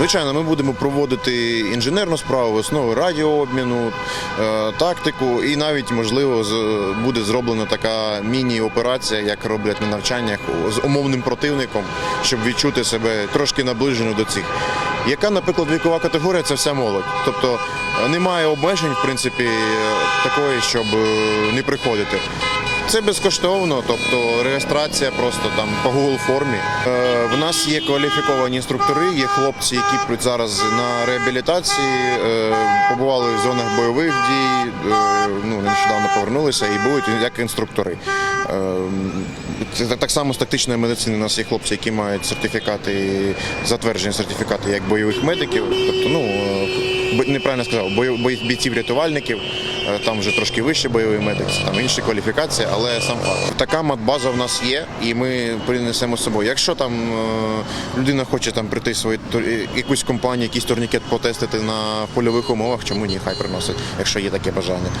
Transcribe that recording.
Звичайно, ми будемо проводити інженерну справу, основи радіообміну, е, тактику, і навіть можливо буде зроблена така міні-операція, як роблять на навчаннях з умовним противником, щоб відчути себе трошки наближено до цих. Яка, наприклад, вікова категорія це вся молодь. Тобто е, немає обмежень, в принципі, е, такої, щоб не приходити. Це безкоштовно, тобто реєстрація просто там по Google формі. Е, в нас є кваліфіковані інструктори, є хлопці, які при- зараз на реабілітації е, побували в зонах бойових дій, е, ну нещодавно повернулися і будуть як інструктори. Е, так само з тактичної медицини. У нас є хлопці, які мають сертифікати, затверджені сертифікати як бойових медиків. Тобто, ну е, неправильно сказав, бійців-рятувальників. Е, Там вже трошки вище бойовий медик, там інші кваліфікації, але сам факт. Така матбаза в нас є, і ми принесемо з собою. Якщо там е, людина хоче там прийти тур- е, якусь компанію, якийсь турнікет потестити на польових умовах, чому ні, хай приносить, якщо є таке бажання.